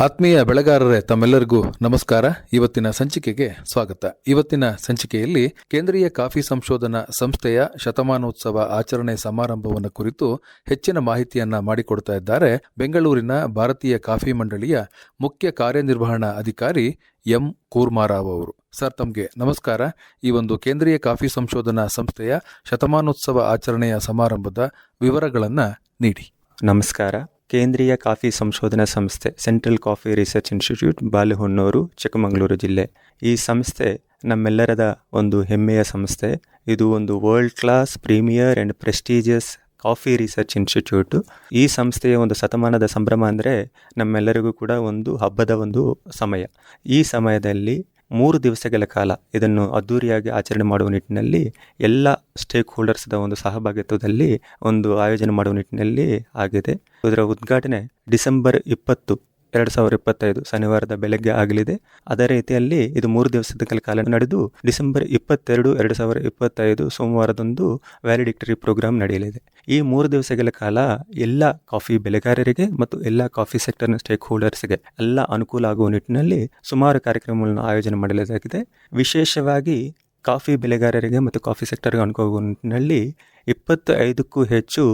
ಆತ್ಮೀಯ ಬೆಳೆಗಾರರೇ, ತಮ್ಮೆಲ್ಲರಿಗೂ ನಮಸ್ಕಾರ. ಇವತ್ತಿನ ಸಂಚಿಕೆಗೆ ಸ್ವಾಗತ. ಇವತ್ತಿನ ಸಂಚಿಕೆಯಲ್ಲಿ ಕೇಂದ್ರೀಯ ಕಾಫಿ ಸಂಶೋಧನಾ ಸಂಸ್ಥೆಯ ಶತಮಾನೋತ್ಸವ ಆಚರಣೆ ಸಮಾರಂಭವನ್ನು ಕುರಿತು ಹೆಚ್ಚಿನ ಮಾಹಿತಿಯನ್ನ ಮಾಡಿಕೊಡ್ತಾ ಇದ್ದಾರೆ ಬೆಂಗಳೂರಿನ ಭಾರತೀಯ ಕಾಫಿ ಮಂಡಳಿಯ ಮುಖ್ಯ ಕಾರ್ಯನಿರ್ವಹಣಾ ಅಧಿಕಾರಿ ಎಂ. ಕೂರ್ಮಾರಾವ್ ಅವರು. ಸರ್, ತಮಗೆ ನಮಸ್ಕಾರ. ಈ ಒಂದು ಕೇಂದ್ರೀಯ ಕಾಫಿ ಸಂಶೋಧನಾ ಸಂಸ್ಥೆಯ ಶತಮಾನೋತ್ಸವ ಆಚರಣೆಯ ಸಮಾರಂಭದ ವಿವರಗಳನ್ನ ನೀಡಿ. ನಮಸ್ಕಾರ. ಕೇಂದ್ರೀಯ ಕಾಫಿ ಸಂಶೋಧನಾ ಸಂಸ್ಥೆ central coffee research institute Balehonnur Chikkamagaluru ಜಿಲ್ಲೆ. ಈ ಸಂಸ್ಥೆ ನಮ್ಮೆಲ್ಲರದ ಒಂದು ಹೆಮ್ಮೆಯ ಸಂಸ್ಥೆ. ಇದು ಒಂದು world class premier and prestigious coffee research institute. ಈ ಸಂಸ್ಥೆಯ ಒಂದು ಶತಮಾನದ ಸಂಭ್ರಮ ಅಂದರೆ ನಮ್ಮೆಲ್ಲರಿಗೂ ಕೂಡ ಒಂದು ಹಬ್ಬದ ಒಂದು ಸಮಯ. ಈ ಸಮಯದಲ್ಲಿ ಮೂರು ದಿವಸಗಳ ಕಾಲ ಇದನ್ನು ಅದ್ದೂರಿಯಾಗಿ ಆಚರಣೆ ಮಾಡುವ ನಿಟ್ಟಿನಲ್ಲಿ ಎಲ್ಲ ಸ್ಟೇಕ್ ಹೋಲ್ಡರ್ಸ್ದ ಒಂದು ಸಹಭಾಗಿತ್ವದಲ್ಲಿ ಒಂದು ಆಯೋಜನೆ ಮಾಡುವ ನಿಟ್ಟಿನಲ್ಲಿ ಆಗಿದೆ. ಇದರ ಉದ್ಘಾಟನೆ ಡಿಸೆಂಬರ್ ಇಪ್ಪತ್ತು ಎರಡು ಸಾವಿರದ ಇಪ್ಪತ್ತೈದು ಶನಿವಾರದ ಬೆಳಗ್ಗೆ ಆಗಲಿದೆ. ಅದೇ ರೀತಿಯಲ್ಲಿ ಇದು ಮೂರು ದಿವಸದ ಕಾಲ ನಡೆದು ಡಿಸೆಂಬರ್ ಇಪ್ಪತ್ತೆರಡು, ಎರಡು ಸಾವಿರದ ಇಪ್ಪತ್ತೈದು ಸೋಮವಾರದಂದು ವ್ಯಾಲಿಡಿಕ್ಟರಿ ಪ್ರೋಗ್ರಾಮ್ ನಡೆಯಲಿದೆ. ಈ ಮೂರು ದಿವಸಗಳ ಕಾಲ ಎಲ್ಲ ಕಾಫಿ ಬೆಳೆಗಾರರಿಗೆ ಮತ್ತು ಎಲ್ಲ ಕಾಫಿ ಸೆಕ್ಟರ್ನ ಸ್ಟೇಕ್ ಹೋಲ್ಡರ್ಸ್ಗೆ ಎಲ್ಲ ಅನುಕೂಲ ಆಗುವ ನಿಟ್ಟಿನಲ್ಲಿ ಸುಮಾರು ಕಾರ್ಯಕ್ರಮಗಳನ್ನು ಆಯೋಜನೆ ಮಾಡಲಾಗಿದೆ. ವಿಶೇಷವಾಗಿ ಕಾಫಿ ಬೆಳೆಗಾರರಿಗೆ ಮತ್ತು ಕಾಫಿ ಸೆಕ್ಟರ್ಗೆ ಅನುಕೂಲ ನಿಟ್ಟಿನಲ್ಲಿ ಇಪ್ಪತ್ತೈದಕ್ಕೂ ಹೆಚ್ಚು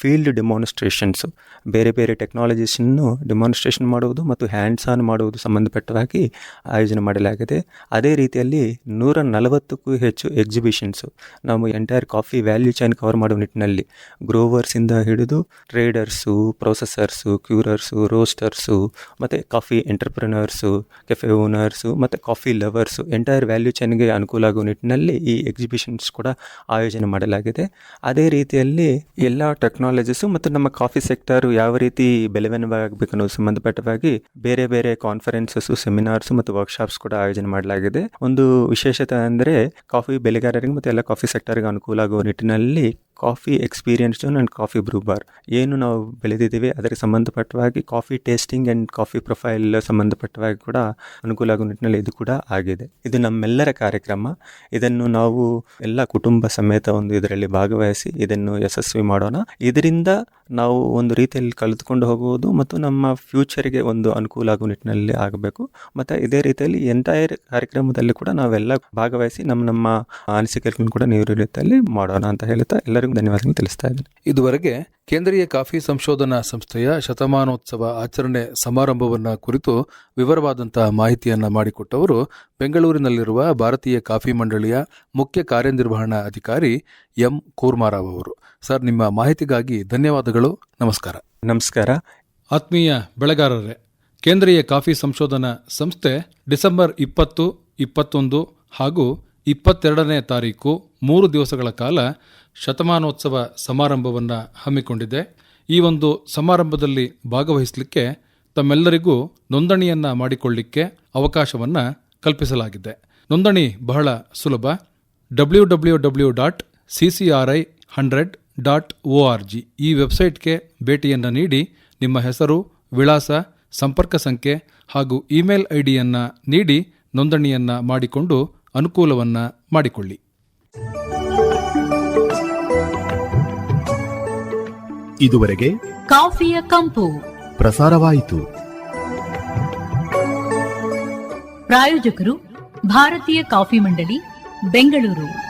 ಫೀಲ್ಡ್ ಡೆಮಾನ್ಸ್ಟ್ರೇಷನ್ಸು ಬೇರೆ ಬೇರೆ ಟೆಕ್ನಾಲಜೀಸನ್ನು ಡೆಮಾನ್ಸ್ಟ್ರೇಷನ್ ಮಾಡುವುದು ಮತ್ತು ಹ್ಯಾಂಡ್ಸ್ ಆನ್ ಮಾಡುವುದು ಸಂಬಂಧಪಟ್ಟವಾಗಿ ಆಯೋಜನೆ ಮಾಡಲಾಗಿದೆ. ಅದೇ ರೀತಿಯಲ್ಲಿ ನೂರ ನಲವತ್ತಕ್ಕೂ ಹೆಚ್ಚು ಎಕ್ಸಿಬಿಷನ್ಸು ನಾವು entire coffee value chain cover ಮಾಡುವ ನಿಟ್ಟಿನಲ್ಲಿ ಗ್ರೋವರ್ಸಿಂದ ಹಿಡಿದು ಟ್ರೇಡರ್ಸು ಪ್ರೊಸೆಸರ್ಸು ಕ್ಯೂರರ್ಸು ರೋಸ್ಟರ್ಸು ಮತ್ತು ಕಾಫಿ ಎಂಟರ್ಪ್ರಿನರ್ಸು ಕೆಫೆ ಓನರ್ಸು ಮತ್ತು ಕಾಫಿ ಲವರ್ಸು ಎಂಟೈರ್ ವ್ಯಾಲ್ಯೂ ಚೈನ್ಗೆ ಅನುಕೂಲ ಆಗುವ ನಿಟ್ಟಿನಲ್ಲಿ ಈ ಎಕ್ಸಿಬಿಷನ್ಸ್ ಕೂಡ ಆಯೋಜನೆ ಮಾಡಲಾಗಿದೆ. ಅದೇ ರೀತಿಯಲ್ಲಿ ಎಲ್ಲ ಟೆಕ್ನಾಲಜೀಸು ಮತ್ತು ನಮ್ಮ ಕಾಫಿ ಸೆಕ್ಟರ್ ಯಾವ ರೀತಿ ಬೆಳವಣಿಗೆ ಅನ್ನೋ ಸಂಬಂಧಪಟ್ಟವಾಗಿ ಬೇರೆ ಬೇರೆ ಕಾನ್ಫರೆನ್ಸಸ್ ಸೆಮಿನಾರ್ಸ್ ಮತ್ತು ವರ್ಕ್ಶಾಪ್ಸ್ ಕೂಡ ಆಯೋಜನೆ ಮಾಡಲಾಗಿದೆ. ಒಂದು ವಿಶೇಷತೆ ಅಂದರೆ ಕಾಫಿ ಬೆಳೆಗಾರರಿಗೆ ಮತ್ತು ಎಲ್ಲ ಕಾಫಿ ಸೆಕ್ಟರ್ಗೆ ಅನುಕೂಲ ಆಗುವ ನಿಟ್ಟಿನಲ್ಲಿ coffee experience and coffee brew bar. ಏನು ನಾವು ಬೆಳೆದಿದ್ದೀವಿ, ಅದಕ್ಕೆ ಸಂಬಂಧಪಟ್ಟವಾಗಿ coffee tasting and coffee profile ಸಂಬಂಧಪಟ್ಟವಾಗಿ ಕೂಡ ಅನುಕೂಲ ಆಗೋ ನಿಟ್ಟಿನಲ್ಲಿ ಇದು ಕೂಡ ಆಗಿದೆ. ಇದು ನಮ್ಮೆಲ್ಲರ ಕಾರ್ಯಕ್ರಮ. ಇದನ್ನು ನಾವು ಎಲ್ಲ ಕುಟುಂಬ ಸಮೇತ ಒಂದು ಇದರಲ್ಲಿ ಭಾಗವಹಿಸಿ ಇದನ್ನು ಯಶಸ್ವಿ ಮಾಡೋಣ. ಇದರಿಂದ ನಾವು ಒಂದು ರೀತಿಯಲ್ಲಿ ಕಲಿತ್ಕೊಂಡು ಹೋಗುವುದು ಮತ್ತು ನಮ್ಮ ಫ್ಯೂಚರಿಗೆ ಒಂದು ಅನುಕೂಲ ಆಗುವ ನಿಟ್ಟಿನಲ್ಲಿ ಆಗಬೇಕು. ಮತ್ತು ಇದೇ ರೀತಿಯಲ್ಲಿ ಎಂಟೈರ್ ಕಾರ್ಯಕ್ರಮದಲ್ಲಿ ಕೂಡ ನಾವೆಲ್ಲ ಭಾಗವಹಿಸಿ ನಮ್ಮ ನಮ್ಮ ಅನಿಸಿಕೆಗಳನ್ನು ಕೂಡ ನೀವು ರೀತಿಯಲ್ಲಿ ಮಾಡೋಣ ಅಂತ ಹೇಳ್ತಾ ಎಲ್ಲರಿಗೂ ಧನ್ಯವಾದಗಳು ತಿಳಿಸ್ತಾ ಇದ್ದೀನಿ. ಇದುವರೆಗೆ ಕೇಂದ್ರೀಯ ಕಾಫಿ ಸಂಶೋಧನಾ ಸಂಸ್ಥೆಯ ಶತಮಾನೋತ್ಸವ ಆಚರಣೆ ಸಮಾರಂಭವನ್ನು ಕುರಿತು ವಿವರವಾದಂತಹ ಮಾಹಿತಿಯನ್ನು ಮಾಡಿಕೊಟ್ಟವರು ಬೆಂಗಳೂರಿನಲ್ಲಿರುವ ಭಾರತೀಯ ಕಾಫಿ ಮಂಡಳಿಯ ಮುಖ್ಯ ಕಾರ್ಯನಿರ್ವಹಣಾ ಅಧಿಕಾರಿ ಎಂ ಕೂರ್ಮಾರಾವ್ ಅವರು. ಸರ್ ನಿಮ್ಮ ಮಾಹಿತಿಗಾಗಿ ಧನ್ಯವಾದಗಳು. ನಮಸ್ಕಾರ. ನಮಸ್ಕಾರ. ಆತ್ಮೀಯ ಬೆಳೆಗಾರರೇ ಕೇಂದ್ರೀಯ ಕಾಫಿ ಸಂಶೋಧನಾ ಸಂಸ್ಥೆ ಡಿಸೆಂಬರ್ ಇಪ್ಪತ್ತು ಇಪ್ಪತ್ತೊಂದು ಹಾಗೂ ಇಪ್ಪತ್ತೆರಡನೇ ತಾರೀಕು ಮೂರು ದಿವಸಗಳ ಕಾಲ ಶತಮಾನೋತ್ಸವ ಸಮಾರಂಭವನ್ನು ಹಮ್ಮಿಕೊಂಡಿದೆ. ಈ ಒಂದು ಸಮಾರಂಭದಲ್ಲಿ ಭಾಗವಹಿಸಲಿಕ್ಕೆ ತಮ್ಮೆಲ್ಲರಿಗೂ ನೋಂದಣಿಯನ್ನು ಮಾಡಿಕೊಳ್ಳಿಕ್ಕೆ ಅವಕಾಶವನ್ನು ಕಲ್ಪಿಸಲಾಗಿದೆ. ನೋಂದಣಿ ಬಹಳ ಸುಲಭ. W W W dot C C R I hundred dot O R G. ಈ ವೆಬ್ಸೈಟ್ಗೆ ಭೇಟಿಯನ್ನು ನೀಡಿ ನಿಮ್ಮ ಹೆಸರು ವಿಳಾಸ ಸಂಪರ್ಕ ಸಂಖ್ಯೆ ಹಾಗೂ ಇಮೇಲ್ ಐ ಡಿಯನ್ನು ನೀಡಿ ನೋಂದಣಿಯನ್ನು ಮಾಡಿಕೊಂಡು ಅನುಕೂಲವನ್ನು ಮಾಡಿಕೊಳ್ಳಿ. ಇದುವರೆಗೆ ಕಾಫಿಯ ಕಂಪು. ಪ್ರಸಾರವಾಯಿತು. ಪ್ರಾಯೋಜಕರು ಭಾರತೀಯ ಕಾಫಿ ಮಂಡಳಿ ಬೆಂಗಳೂರು.